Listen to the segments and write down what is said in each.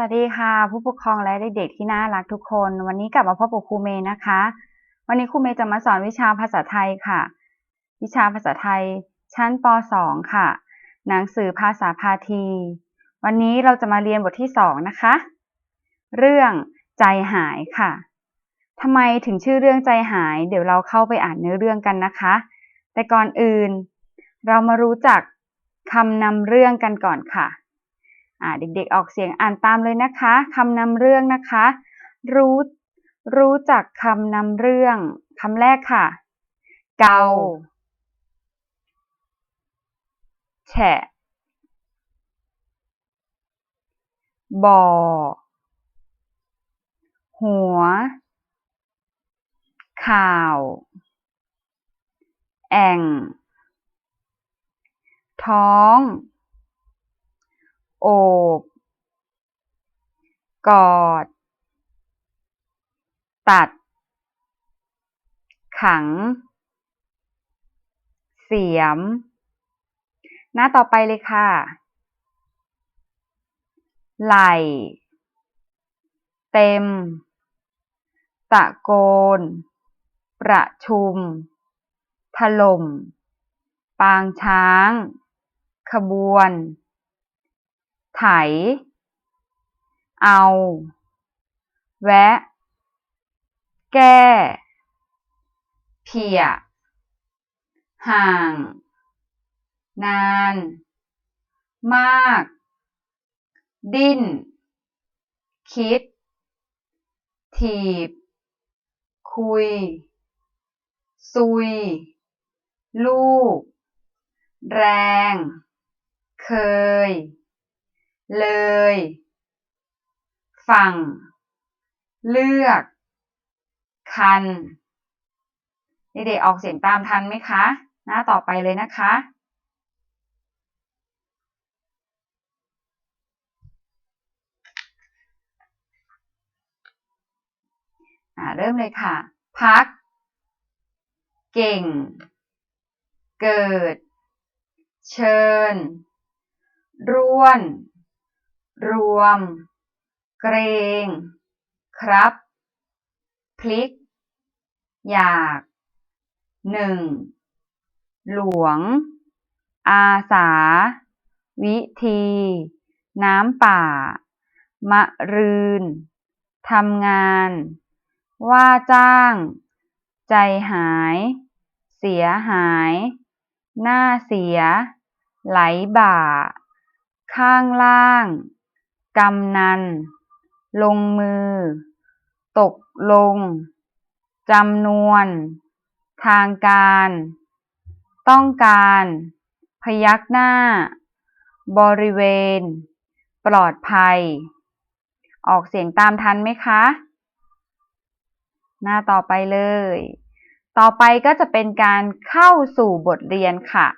วัสดีค่ะผู้ปกครองและเด็กๆที่น่ารักทุกคน วันนี้กลับมาพบกับครูเมย์นะคะ วันนี้ครูเมย์จะมาสอนวิชาภาษาไทยค่ะ วิชาภาษาไทยชั้นป .2 ค่ะ หนังสือภาษาพาที วันนี้เราจะมาเรียนบทที่ 2 นะคะ เรื่องใจหายค่ะทำไมถึงชื่อเรื่องใจหาย เดี๋ยวเราเข้าไปอ่านเนื้อเรื่องกันนะคะ แต่ก่อนอื่น เรามารู้จักคำนำเรื่องกันก่อนค่ะ เด็กๆออกเสียงอ่านตามเลยนะคะคำนำเรื่องนะคะ รู้รู้จักคำนำเรื่องคำแรกค่ะ เกาแฉะบ่อหัว ข่าว แอ่ง ท้อง โอบ กอด ตัด ขัง เสียม หน้าต่อไปเลยค่ะ ไหล เต็ม ตะโกน ประชุม ถล่ม ปางช้าง ขบวน ไถ เอา แวะ แก้ เพีย ห่าง นาน มาก ดิ้น คิด ถีบ คุย ซุย ลูก แรง เคย เลย ฝั่ง เลือก คัน เด็กๆออกเสียงตามทันไหมคะ หน้าต่อไปเลยนะคะอ่าเริ่มเลยค่ะ พัก เก่ง เกิด เชิญ ร่วน รวม เกรง ครับ พลิก อยากหนึ่งหลวง อาสา วิธี น้ำป่า มะรืนทำงาน ว่าจ้าง ใจหาย เสียหาย หน้าเสีย ไหลบ่า ข้างล่าง กำนัน ลงมือ ตกลง จำนวน ทางการ ต้องการ พยักหน้า บริเวณ ปลอดภัย ออกเสียงตามทันไหมคะ หน้าต่อไปเลย ต่อไปก็จะเป็นการเข้าสู่บทเรียนค่ะ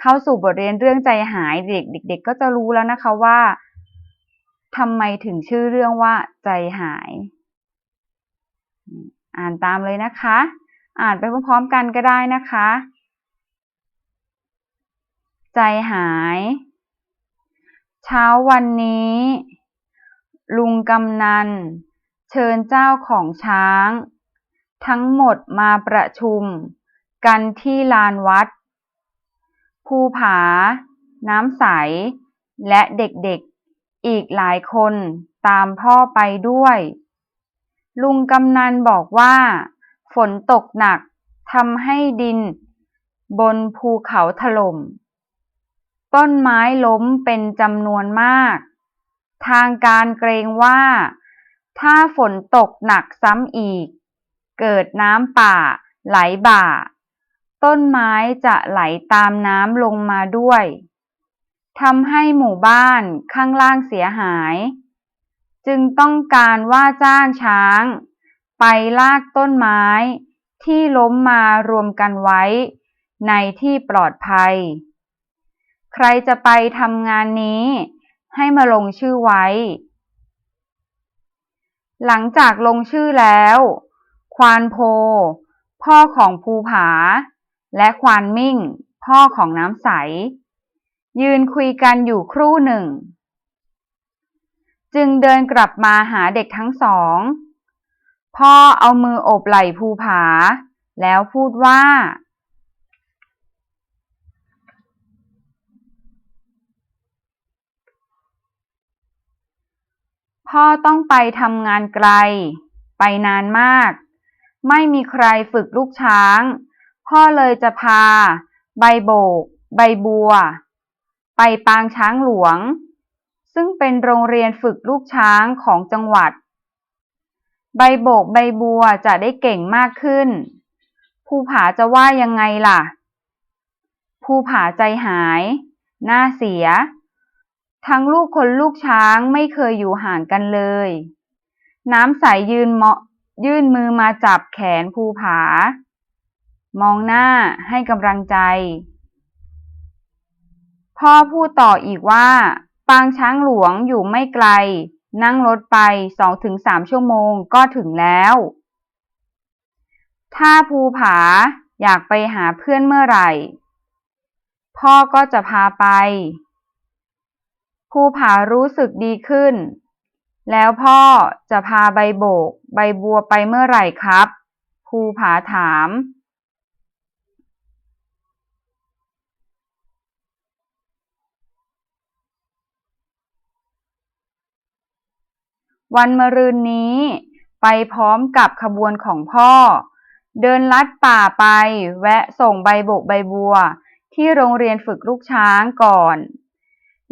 เข้าสู่บทเรียนเรื่องใจหายเด็ก เด็ก ๆ ก็จะรู้แล้วนะคะว่า ทำไมถึงชื่อเรื่องว่าใจหาย อ่านตามเลยนะคะ อ่านไปพร้อมๆกันก็ได้นะคะ ใจหาย เช้าวันนี้ ลุงกำนัน เชิญเจ้าของช้าง ทั้งหมดมาประชุม กันที่ลานวัด ภูผา น้ำใส และเด็กๆ อีกหลายคนตามพ่อไปด้วย ลุงกำนันบอกว่า ฝนตกหนักทำให้ดิน บนภูเขาถล่ม ต้นไม้ล้มเป็นจำนวนมาก ทางการเกรงว่า ถ้าฝนตกหนักซ้ำอีก เกิดน้ำป่าไหลบ่า ต้นไม้จะไหลตามน้ำลงมาด้วย ทำให้หมู่บ้านข้างล่างเสียหาย จึงต้องการว่าจ้างช้าง ไปลากต้นไม้ที่ล้มมารวมกันไว้ ในที่ปลอดภัย ใครจะไปทำงานนี้ให้มาลงชื่อไว้ หลังจากลงชื่อแล้ว ควานโพ พ่อของภูผา และควานมิ่ง พ่อของน้ำใส ยืนคุยกันอยู่ครู่หนึ่ง จึงเดินกลับมาหาเด็กทั้งสอง พ่อเอามือโอบไหล่ภูผา แล้วพูดว่า พ่อต้องไปทำงานไกล ไปนานมาก ไม่มีใครฝึกลูกช้าง พ่อเลยจะพา ใบโบก ใบบัว ไปปางช้างหลวง ซึ่งเป็นโรงเรียนฝึกลูกช้างของจังหวัด ใบโบกใบบัวจะได้เก่งมากขึ้น ภูผาจะว่ายังไงล่ะ ภูผาใจหาย หน้าเสีย ทั้งลูกคนลูกช้างไม่เคยอยู่ห่างกันเลย น้ำใสยืนเมาะยื่นมือมาจับแขนภูผา มองหน้าให้กำลังใจ พ่อพูดต่ออีกว่า ปางช้างหลวงอยู่ไม่ไกล นั่งรถไปสองถึงสามชั่วโมงก็ถึงแล้ว ถ้าภูผาอยากไปหาเพื่อนเมื่อไหร่ พ่อก็จะพาไป ภูผารู้สึกดีขึ้น แล้วพ่อจะพาใบโบก ใบบัวไปเมื่อไหร่ครับ ภูผาถาม วันมะรืนนี้ ไปพร้อมกับขบวนของพ่อ เดินลัดป่าไปแวะส่งใบโบกใบบัว ที่โรงเรียนฝึกลูกช้างก่อน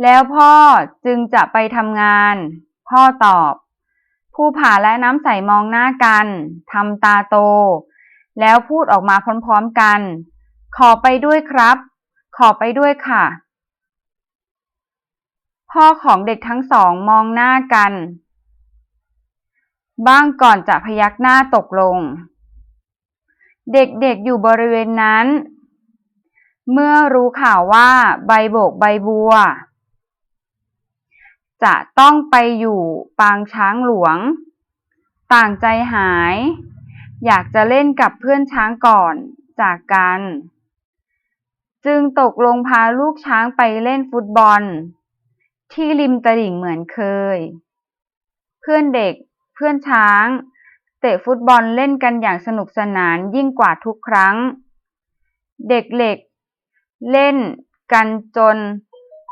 แล้วพ่อจึงจะไปทำงาน พ่อตอบภูผาและน้ำใสมองหน้ากันทำตาโต แล้วพูดออกมาพร้อมๆกัน ขอไปด้วยครับ ขอไปด้วยค่ะพ่อของเด็กทั้งสองมองหน้ากัน บ้างก่อนจะพยักหน้าตกลง เด็กๆอยู่บริเวณนั้น เมื่อรู้ข่าวว่าใบโบกใบบัว จะต้องไปอยู่ปางช้างหลวง ต่างใจหาย อยากจะเล่นกับเพื่อนช้างก่อนจากกัน จึงตกลงพาลูกช้างไปเล่นฟุตบอล ที่ริมตลิ่งเหมือนเคย เพื่อนเด็ก เพื่อนช้าง เตะฟุตบอลเล่นกันอย่างสนุกสนานยิ่งกว่าทุกครั้ง เด็กเหล็ก เล่นกันจน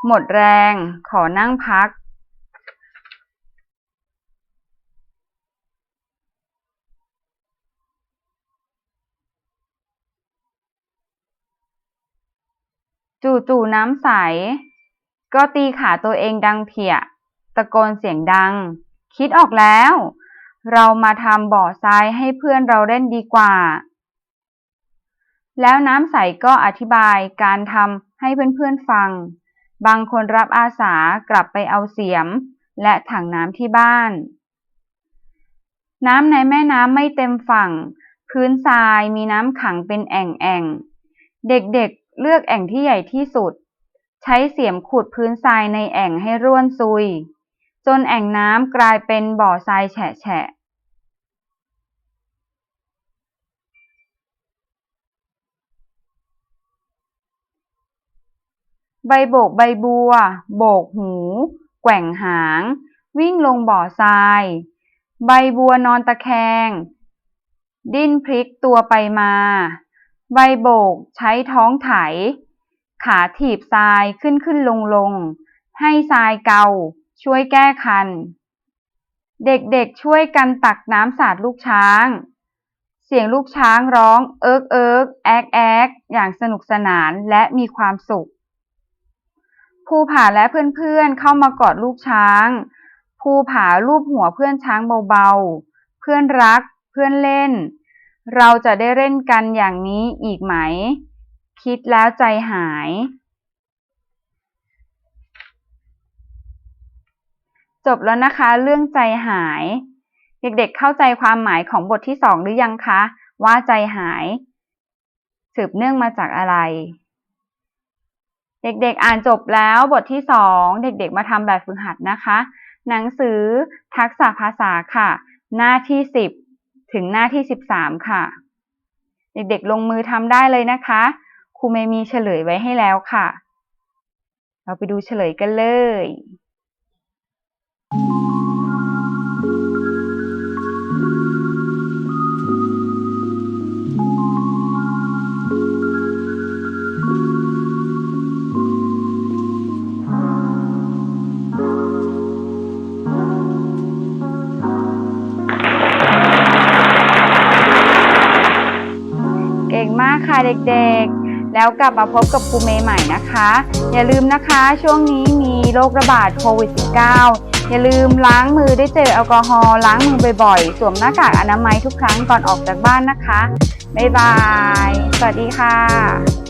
หมดแรงขอนั่งพัก จู่ๆน้ำใส ก็ตีขาตัวเองดังเพียตะโกนเสียงดัง คิดออกแล้ว เรามาทำบ่อทรายให้เพื่อนเราเล่นดีกว่า แล้วน้ำใสก็อธิบายการทำให้เพื่อนๆฟัง บางคนรับอาสากลับไปเอาเสียม และถังน้ำที่บ้าน น้ำในแม่น้ำไม่เต็มฝั่ง พื้นทรายมีน้ำขังเป็นแอ่งๆ เด็กๆเลือกแอ่งที่ใหญ่ที่สุด ใช้เสียมขุดพื้นทรายในแอ่งให้ร่วนซุย จนแอ่งน้ำกลายเป็นบ่อทรายแฉะใบโบกใบบัว โบกหู แกว่งหาง วิ่งลงบ่อทราย ใบบัวนอนตะแคง ดิ้นพลิกตัวไปมา ใบโบกใช้ท้องไถ ขาถีบทรายขึ้นขึ้นลงลง ให้ทรายเกา ช่วยแก้คัน เด็กๆช่วยกันตักน้ำสาดลูกช้าง เสียงลูกช้างร้องเอิกเอิกแอกแอกอย่างสนุกสนานและมีความสุขภูผาและเพื่อนๆเข้ามากอดลูกช้างภูผาลูบหัวเพื่อนช้างเบาๆ เพื่อนรัก เพื่อนเล่น เราจะได้เล่นกันอย่างนี้อีกไหม คิดแล้วใจหาย จบแล้วนะคะ เรื่องใจหาย เด็กๆเข้าใจความหมายของบทที่สองหรือยังคะ ว่าใจหาย สืบเนื่องมาจากอะไร เด็กๆอ่านจบแล้วบทที่สองเด็กๆมาทำแบบฝึกหัดนะคะ หนังสือทักษะภาษาค่ะ หน้าที่สิบถึงหน้าที่สิบสามค่ะ เด็กๆลงมือทำได้เลยนะคะครูเมย์มีเฉลยไว้ให้แล้วค่ะ เราไปดูเฉลยกันเลย เก่งมากค่ะเด็กๆ แล้วกลับมาพบกับครูเมย์ใหม่นะคะ อย่าลืมนะคะ ช่วงนี้มีโรคระบาดโควิด -19 อย่าลืมล้างมือด้วยเจลแอลกอฮอล์ล้างมือบ่อยๆ สวมหน้ากากอนามัยทุกครั้งก่อนออกจากบ้านนะคะ บ๊ายบาย สวัสดีค่ะ